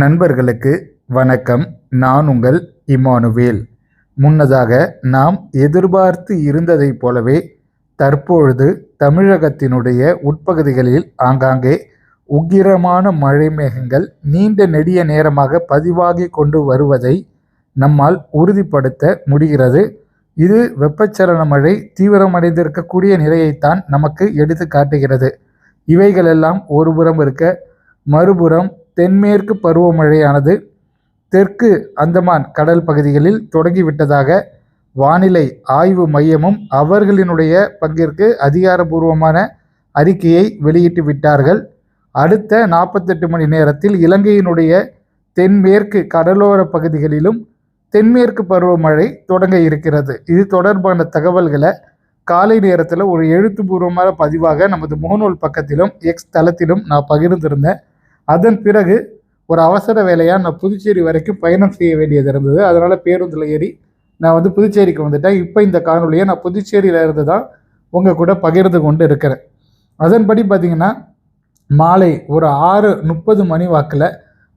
நண்பர்களுக்கு வணக்கம். நான் உங்கள் இமானுவேல். முன்னதாக நாம் எதிர்பார்த்து இருந்ததைப் போலவே தற்பொழுது தமிழகத்தினுடைய உட்பகுதிகளில் ஆங்காங்கே உக்கிரமான மழை மேகங்கள் நீண்ட நெடிய நேரமாக பதிவாகி கொண்டு வருவதை நம்மால் உறுதிப்படுத்த முடிகிறது. இது வெப்பச்சலன மழை தீவிரமடைந்திருக்கக்கூடிய நிலையைத்தான் நமக்கு எடுத்து காட்டுகிறது. இவைகளெல்லாம் ஒருபுறம் இருக்க மறுபுறம் தென்மேற்கு பருவமழையானது தெற்கு அந்தமான் கடல் பகுதிகளில் தொடங்கிவிட்டதாக வானிலை ஆய்வு மையமும் அவர்களினுடைய பங்கிற்கு அதிகாரபூர்வமான அறிக்கையை வெளியிட்டு விட்டார்கள். அடுத்த நாற்பத்தெட்டு மணி நேரத்தில் இலங்கையினுடைய தென்மேற்கு கடலோர பகுதிகளிலும் தென்மேற்கு பருவமழை தொடங்க இருக்கிறது. இது தொடர்பான தகவல்களை காலை நேரத்தில் ஒரு எழுத்துப்பூர்வமான பதிவாக நமது முகநூல் பக்கத்திலும் எக்ஸ் தளத்திலும் நான் பகிர்ந்திருந்தேன். அதன் பிறகு ஒரு அவசர வேலையாக நான் புதுச்சேரி வரைக்கும் பயணம் செய்ய வேண்டியது இருந்தது. அதனால் பேருந்தில் ஏறி நான் வந்து புதுச்சேரிக்கு வந்துட்டேன். இப்போ இந்த காணொலியை நான் புதுச்சேரியில் இருந்து தான் உங்கள் கூட பகிர்ந்து கொண்டு இருக்கிறேன். அதன்படி பார்த்திங்கன்னா மாலை ஒரு ஆறு முப்பது மணி வாக்கில்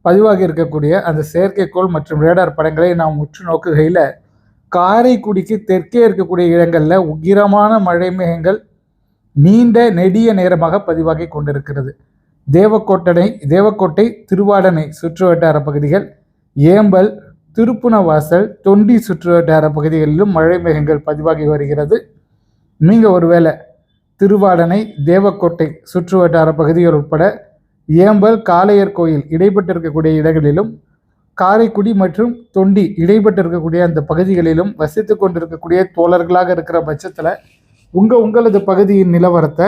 பதிவாகி இருக்கக்கூடிய அந்த செயற்கைக்கோள் மற்றும் ரேடார் படங்களை நாம் உற்று நோக்குகையில் காரைக்குடிக்கு தெற்கே இருக்கக்கூடிய இடங்களில் உக்கிரமான மழை மேகங்கள் நீண்ட நெடிய நேரமாக பதிவாகி கொண்டிருக்கிறது. தேவக்கோட்டனை தேவக்கோட்டை திருவாடனை சுற்றுவட்டார பகுதிகள் ஏம்பல் திருப்புணவாசல் தொண்டி சுற்றுவட்டார பகுதிகளிலும் மழை மேகங்கள் பதிவாகி வருகிறது. நீங்கள் ஒருவேளை திருவாடனை தேவக்கோட்டை சுற்றுவட்டார பகுதிகள் உட்பட ஏம்பல் காளையர் கோயில் இடைப்பட்டிருக்கக்கூடிய இடங்களிலும் காரைக்குடி மற்றும் தொண்டி இடைப்பட்டிருக்கக்கூடிய அந்த பகுதிகளிலும் வசித்து கொண்டிருக்கக்கூடிய தோழர்களாக இருக்கிற பட்சத்தில் உங்கள் உங்களது பகுதியின் நிலவரத்தை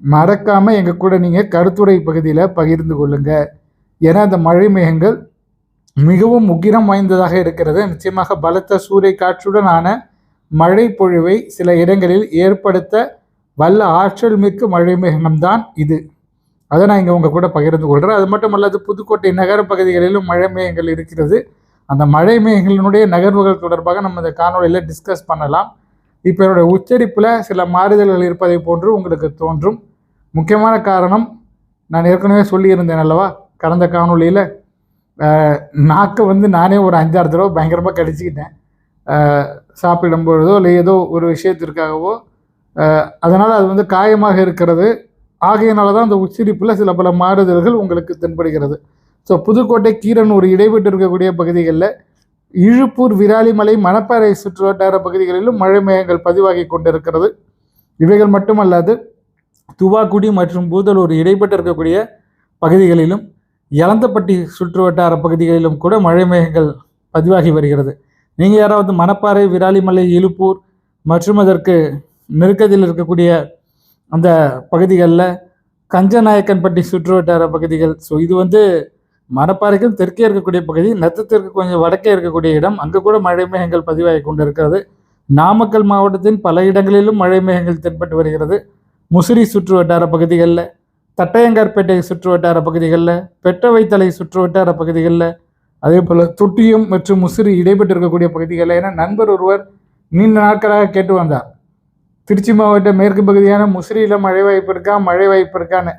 மறக்காமல் எங்கள் கூட நீங்கள் கருத்துரை பகுதியில் பகிர்ந்து கொள்ளுங்கள் ஏன்னா அந்த மழை மேகங்கள் மிகவும் உக்கிரம் வாய்ந்ததாக இருக்கிறது. நிச்சயமாக பலத்த சூறை காற்றுடனான மழை பொழிவை சில இடங்களில் ஏற்படுத்த வல்ல ஆற்றல் மிக்க மழை மேகம்தான் இது. அதை நான் இங்கே உங்கள் கூட பகிர்ந்து கொள்கிறேன் அது மட்டும் அல்லாது புதுக்கோட்டை நகர பகுதிகளிலும் மழை மேகங்கள் இருக்கிறது. அந்த மழை மேகங்களினுடைய நகர்வுகள் தொடர்பாக நம்ம இந்த காணொலியில் டிஸ்கஸ் பண்ணலாம். இப்போ என்னுடைய உச்சரிப்பில் சில மாறுதல்கள் இருப்பதை போன்று உங்களுக்கு தோன்றும். முக்கியமான காரணம் நான் ஏற்கனவே சொல்லியிருந்தேன் அல்லவா? கடந்த காணொலியில் நாக்கை வந்து நானே ஒரு அஞ்சாறு தடவை பயங்கரமாக கடிச்சிக்கிட்டேன். சாப்பிடும் பொழுதோ இல்லை ஏதோ ஒரு விஷயத்திற்காகவோ அதனால் அது வந்து காயமாக இருக்கிறது. ஆகையினால தான் அந்த உச்சரிப்பில் சில பல மாறுதல்கள் உங்களுக்கு தென்படுகிறது. ஸோ புதுக்கோட்டை கீரனூர் இடைப்பட்டு இருக்கக்கூடிய பகுதிகளில் இழுப்பூர் விராலிமலை மணப்பாறை சுற்றுவட்டார பகுதிகளிலும் மழை மேகங்கள் பதிவாகி கொண்டிருக்கிறது. இவைகள் மட்டுமல்லாது துவாக்குடி மற்றும் பூதலூர் இடைப்பட்டு இருக்கக்கூடிய பகுதிகளிலும் இளந்தப்பட்டி சுற்றுவட்டார பகுதிகளிலும் கூட மழை மேகங்கள் பதிவாகி வருகிறது. நீங்கள் யாராவது மணப்பாறை விராலிமலை இழுப்பூர் மற்றும் அதற்கு நெருக்கத்தில் இருக்கக்கூடிய அந்த பகுதிகளில் கஞ்சநாயக்கன்பட்டி சுற்றுவட்டார பகுதிகள் ஸோ இது வந்து மணப்பாறைக்கும் தெற்கே இருக்கக்கூடிய பகுதி நத்தத்திற்கு கொஞ்சம் வடக்கே இருக்கக்கூடிய இடம். அங்கே கூட மழை மேகங்கள் பதிவாகி கொண்டிருக்கிறது. நாமக்கல் மாவட்டத்தின் பல இடங்களிலும் மழை மேகங்கள் தென்பட்டு வருகிறது. முசிறி சுற்று வட்டார பகுதிகளில் தட்டையங்கார்பேட்டை சுற்று வட்டார பகுதிகளில் பெட்டவைத்தலை சுற்று வட்டார பகுதிகளில் அதே போல் தொட்டியம் மற்றும் முசிறி இடைப்பட்டு இருக்கக்கூடிய பகுதிகளில் ஏன்னா நண்பர் ஒருவர் நீண்ட நாட்களாக கேட்டு வந்தார். திருச்சி மாவட்ட மேற்கு பகுதியான முசிறியில் மழை வாய்ப்பு இருக்கா மழை வாய்ப்பு இருக்கான்னு.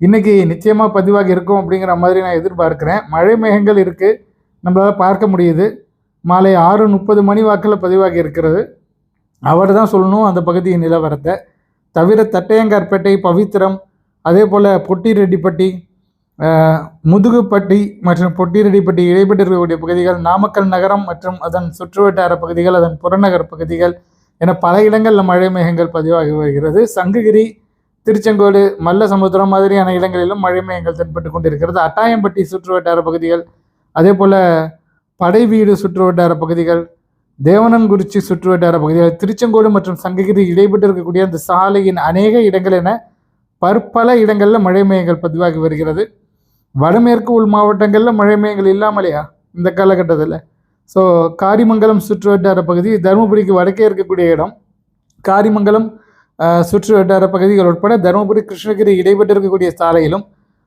இன்றைக்கி நிச்சயமாக பதிவாக இருக்கும் அப்படிங்கிற மாதிரி நான் எதிர்பார்க்குறேன். மழை மேகங்கள் இருக்குது நம்மளால் பார்க்க முடியுது. மாலை ஆறு முப்பது மணி வாக்கில் பதிவாகி இருக்கிறது. அவர் தான் சொல்லணும் அந்த பகுதியின் நிலவரத்தை. தவிர தட்டையங்கார்பேட்டை பவித்திரம் அதே போல் பொட்டிரெட்டிப்பட்டி முதுகுப்பட்டி மற்றும் பொட்டிரெட்டிப்பட்டி இடைப்பட்டு இருக்கக்கூடிய பகுதிகள் நாமக்கல் நகரம் மற்றும் அதன் சுற்றுவட்டார பகுதிகள் அதன் புறநகர் பகுதிகள் என பல இடங்களில் மழை மேகங்கள் பதிவாகி வருகிறது. சங்ககிரி திருச்செங்கோடு மல்ல சமுத்திரம் மாதிரியான இடங்களிலும் மழை மேகங்கள் தென்பட்டு கொண்டிருக்கிறது. அட்டாயம்பட்டி சுற்றுவட்டார பகுதிகள் அதே போல் படைவீடு சுற்றுவட்டார பகுதிகள் தேவனங்குறிச்சி சுற்றுவட்டார பகுதியில் திருச்செங்கோடு மற்றும் சங்ககிரி இடைப்பட்டு இருக்கக்கூடிய அந்த சாலையின் அநேக இடங்கள் என பற்பல இடங்களில் மழை மேகங்கள் பதிவாகி வருகிறது. வடமேற்கு உள் மாவட்டங்களில் மழை மேகங்கள் இல்லாமலையா? இந்த காலகட்டத்தில். ஸோ காரிமங்கலம் சுற்றுவட்டார பகுதி தருமபுரிக்கு வடக்கே இருக்கக்கூடிய இடம். காரிமங்கலம் சுற்று வட்டார பகுதிகள் உட்பட தருமபுரி கிருஷ்ணகிரி இடைப்பட்டு இருக்கக்கூடிய சாலையிலும்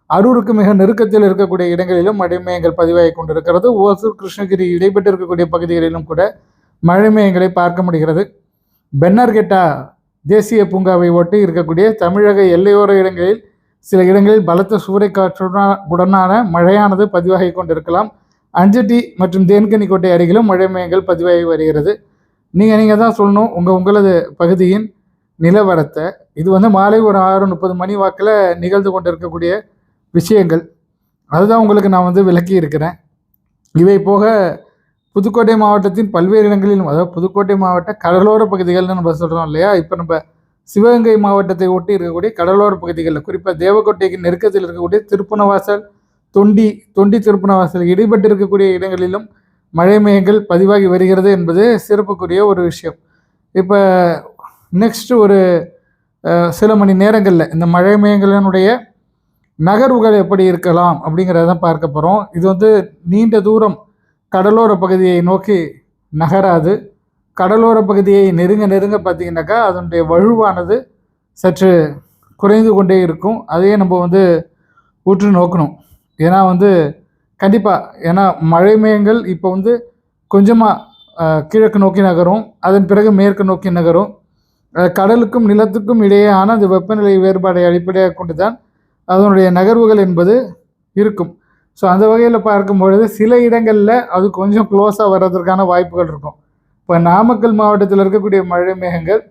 அரூருக்கு மிக நெருக்கத்தில் இருக்கக்கூடிய இடங்களிலும் மழை மேகங்கள் பதிவாகி கொண்டிருக்கிறது. ஓசூர் கிருஷ்ணகிரி இடைப்பட்டு இருக்கக்கூடிய பகுதிகளிலும் கூட மழை மேகங்களை பார்க்க முடிகிறது. பென்னர்கெட்டா தேசிய பூங்காவை ஒட்டி இருக்கக்கூடிய தமிழக எல்லையோர இடங்களில் சில இடங்களில் பலத்த சூறைக்காற்றுடன் உடனான மழையானது பதிவாகி கொண்டிருக்கலாம். அஞ்சட்டி மற்றும் தேன்கனிக்கோட்டை அருகிலும் மழை மையங்கள் பதிவாகி வருகிறது. நீங்கள் நீங்கள் தான் சொல்லணும். உங்கள் உங்களது பகுதியின் நிலவரத்தை. இது வந்து மாலை ஒரு ஆறு முப்பது மணி வாக்கில் நிகழ்ந்து கொண்டிருக்கக்கூடிய விஷயங்கள். அதுதான் உங்களுக்கு நான் வந்து விளக்கி இருக்கிறேன் இவை போக புதுக்கோட்டை மாவட்டத்தின் பல்வேறு இடங்களிலும் அதாவது புதுக்கோட்டை மாவட்ட கடலோர பகுதிகள்னு நம்ம சொல்கிறோம் இல்லையா? இப்போ நம்ம சிவகங்கை மாவட்டத்தை ஒட்டி இருக்கக்கூடிய கடலோர பகுதிகளில் குறிப்பாக தேவக்கோட்டைக்கு நெருக்கத்தில் இருக்கக்கூடிய திருப்பணவாசல் தொண்டி தொண்டி திருப்பணவாசல் இடைப்பட்டு இருக்கக்கூடிய இடங்களிலும் மழை மேகங்கள் பதிவாகி வருகிறது என்பது சிறப்புக்குரிய ஒரு விஷயம். இப்போ நெக்ஸ்ட் ஒரு சில மணி நேரங்களில் இந்த மழை மேகங்களினுடைய நகர்வுகள் எப்படி இருக்கலாம் அப்படிங்கிறத தான் பார்க்க போகிறோம் இது வந்து நீண்ட தூரம் கடலோர பகுதியை நோக்கி நகராது. கடலோர பகுதியை நெருங்க நெருங்க பார்த்தீங்கன்னாக்கா அதனுடைய வலுவானது சற்று குறைந்து கொண்டே இருக்கும். அதையே நம்ம வந்து உற்று நோக்கணும். ஏன்னா வந்து கண்டிப்பாக ஏன்னா மழை மேகங்கள் இப்போ வந்து கொஞ்சமாக கிழக்கு நோக்கி நகரும். அதன் பிறகு மேற்கு நோக்கி நகரும். கடலுக்கும் நிலத்துக்கும் இடையேயான அந்த வெப்பநிலை வேறுபாடை அடிப்படையாக கொண்டு தான் அதனுடைய நகர்வுகள் என்பது இருக்கும். ஸோ அந்த வகையில் பார்க்கும் பொழுது சில இடங்களில் அது கொஞ்சம் க்ளோஸாக வர்றதற்கான வாய்ப்புகள் இருக்கும். இப்போ நாமக்கல் மாவட்டத்தில் இருக்கக்கூடிய மழை மேகங்கள்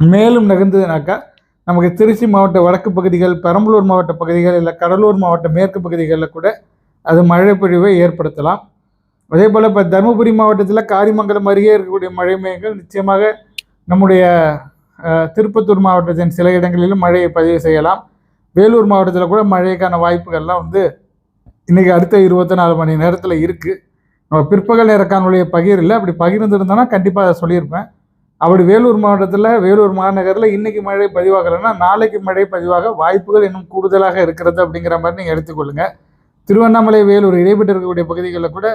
மேலும் நகர்ந்ததுனாக்கா நமக்கு திருச்சி மாவட்ட வடக்கு பகுதிகள் பெரம்பலூர் மாவட்ட பகுதிகள் இல்லை கடலூர் மாவட்ட மேற்கு பகுதிகளில் கூட அது மழை பொழிவை ஏற்படுத்தலாம். அதே போல் இப்போ தருமபுரி மாவட்டத்தில் காரிமங்கலம் அருகே இருக்கக்கூடிய மழை மேகங்கள் நிச்சயமாக நம்முடைய திருப்பத்தூர் மாவட்டத்தின் சில இடங்களிலும் மழையை பதிவு செய்யலாம். வேலூர் மாவட்டத்தில் கூட மழைக்கான வாய்ப்புகள்லாம் வந்து இன்றைக்கி அடுத்த இருபத்தி நாலு மணி நேரத்தில் இருக்குது நம்ம பிற்பகல் நேரக்கானுடைய பகிர் இல்லை அப்படி பகிர்ந்துருந்தோன்னா கண்டிப்பாக அதை சொல்லியிருப்பேன். அப்படி வேலூர் மாவட்டத்தில் வேலூர் மாநகரில் இன்றைக்கி மழை பதிவாகலைன்னா நாளைக்கு மழை பதிவாக வாய்ப்புகள் இன்னும் கூடுதலாக இருக்கிறது அப்படிங்கிற மாதிரி நீங்கள் எடுத்துக்கொள்ளுங்க. திருவண்ணாமலை வேலூர் இடைப்பட்டு இருக்கக்கூடிய பகுதிகளில் கூட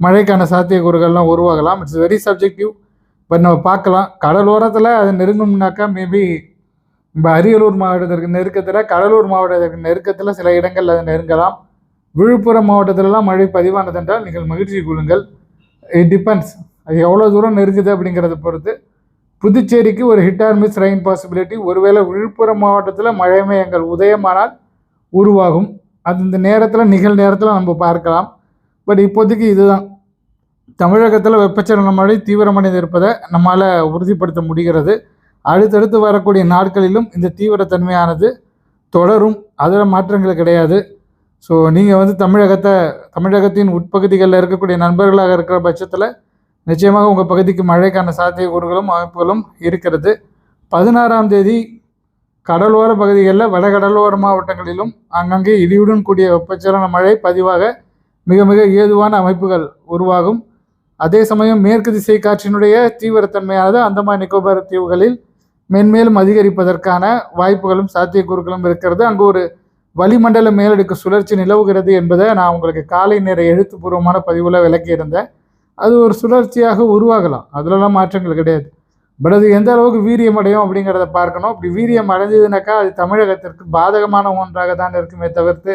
மழைக்கான சாத்தியக்கூறுகள்லாம் உருவாகலாம். இட்ஸ் வெரி சப்ஜெக்டிவ் பட் நம்ம பார்க்கலாம். கடலோரத்தில் அது நெருங்கும்னாக்கா மேபி இப்போ அரியலூர் மாவட்டத்திற்கு நெருக்கத்தில் கடலூர் மாவட்டத்திற்கு நெருக்கத்தில் சில இடங்கள் அது நெருங்கலாம். விழுப்புரம் மாவட்டத்திலலாம் மழை பதிவானது என்றால் நீங்கள் மகிழ்ச்சி கொள்ளுங்கள். இட் டிபெண்ட்ஸ் அது எவ்வளோ தூரம் நெருங்குது அப்படிங்கிறத பொறுத்து புதுச்சேரிக்கு ஒரு hit or miss rain possibility ஒருவேளை விழுப்புரம் மாவட்டத்தில் மழை எங்கள் உதயமானால் உருவாகும். அது இந்த நேரத்தில் நிகழ் நேரத்தில் நம்ம பார்க்கலாம். பட் இப்போதைக்கு இதுதான். தமிழகத்தில் வெப்பச்சலன மழை தீவிரமடைந்து இருப்பதை நம்மால் உறுதிப்படுத்த முடிகிறது. அடுத்தடுத்து வரக்கூடிய நாட்களிலும் இந்த தீவிரத்தன்மையானது தொடரும். அதில் மாற்றங்கள் கிடையாது. ஸோ நீங்கள் வந்து தமிழகத்தை தமிழகத்தின் உட்பகுதிகளில் இருக்கக்கூடிய நண்பர்களாக இருக்கிற பட்சத்தில் நிச்சயமாக உங்கள் பகுதிக்கு மழைக்கான சாத்தியக்கூறுகளும் அமைப்புகளும் இருக்கிறது. பதினாறாம் தேதி கடலோர பகுதிகளில் வடகடலோர மாவட்டங்களிலும் அங்கங்கே இடியுடன் கூடிய வெப்பச்சலன மழை பதிவாக மிக மிக ஏதுவான அமைப்புகள் உருவாகும். அதே சமயம் மேற்கு திசை காற்றினுடைய தீவிரத்தன்மையானது அந்தமான் நிக்கோபார் தீவுகளில் மென்மேலும் அதிகரிப்பதற்கான வாய்ப்புகளும் சாத்தியக்கூறுகளும் இருக்கிறது. அங்கு ஒரு வளிமண்டல மேலடுக்கு சுழற்சி நிலவுகிறது என்பதை நான் உங்களுக்கு காலை நேர எழுத்துப்பூர்வமான பதிவில் விளக்கியிருந்தேன். அது ஒரு சுழற்சியாக உருவாகலாம். அதுலலாம் மாற்றங்கள் கிடையாது. பட் அது எந்த அளவுக்கு வீரியம் அடையும் அப்படிங்கிறத பார்க்கணும். அப்படி வீரியம் அடைஞ்சதுனாக்கா அது தமிழகத்திற்கு பாதகமான ஒன்றாக தான் இருக்குமே தவிர்த்து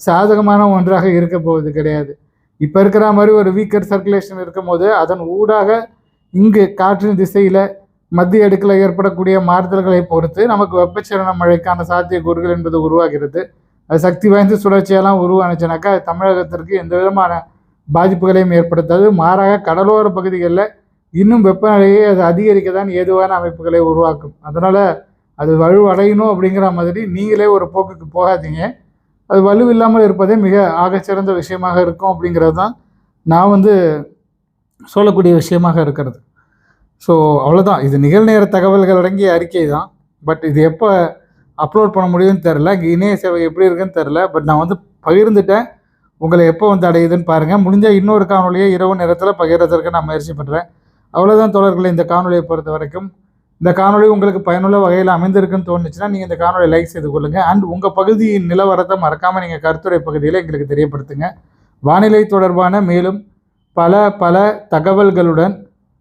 சாதகமான ஒன்றாக இருக்க போவது கிடையாது. இப்போ இருக்கிற மாதிரி ஒரு வீக்கர் சர்க்குலேஷன் இருக்கும்போது அதன் ஊடாக இங்கு காற்றின் திசையில் மத்திய அடுக்கில் ஏற்படக்கூடிய மாறுதல்களை பொறுத்து நமக்கு வெப்பச்சலன மழைக்கான சாத்தியக்கூறுகள் என்பது உருவாகிறது. அது சக்தி வாய்ந்த சுழற்சியெல்லாம் உருவானுச்சுனாக்கா அது தமிழகத்திற்கு எந்த விதமான பாதிப்புகளையும் ஏற்படுத்தாது. மாறாக கடலோர பகுதிகளில் இன்னும் வெப்பநிலையை அது அதிகரிக்க தான் ஏதுவான அமைப்புகளை உருவாக்கும். அதனால் அது வலுவடையணும் அப்படிங்கிற மாதிரி நீங்களே ஒரு போக்குக்கு போகாதீங்க. அது வலுவில்லாமல் இருப்பதே மிக ஆகச்சிறந்த விஷயமாக இருக்கும் அப்படிங்கிறது தான் நான் வந்து சொல்லக்கூடிய விஷயமாக இருக்கிறது. ஸோ அவ்வளோதான் இது நிகழ்நேர தகவல்கள் அடங்கிய அறிக்கை தான். பட் இது எப்போ அப்லோட் பண்ண முடியும்னு தெரில இங்கே இணைய சேவை எப்படி இருக்குன்னு தெரில பட் நான் வந்து பகிர்ந்துட்டேன். உங்களை எப்போ வந்து அடையுதுன்னு பாருங்கள் முடிஞ்சால் இன்னொரு காணொலியை இரவு நேரத்தில் பகிர்றதற்கு நான் முயற்சி பண்ணுறேன் அவ்வளோதான் தோழர்களே இந்த காணொலியை பொறுத்த வரைக்கும். இந்த காணொளி உங்களுக்கு பயனுள்ள வகையில் அமைந்திருக்குன்னு தோணுச்சுன்னா நீங்கள் இந்த காணொலியை லைக் செய்து கொள்ளுங்கள் அண்ட் உங்கள் பகுதியின் நிலவரத்தை மறக்காமல் நீங்கள் கருத்துரை பகுதியில் எங்களுக்கு தெரியப்படுத்துங்க. வானிலை தொடர்பான மேலும் பல பல தகவல்களுடன்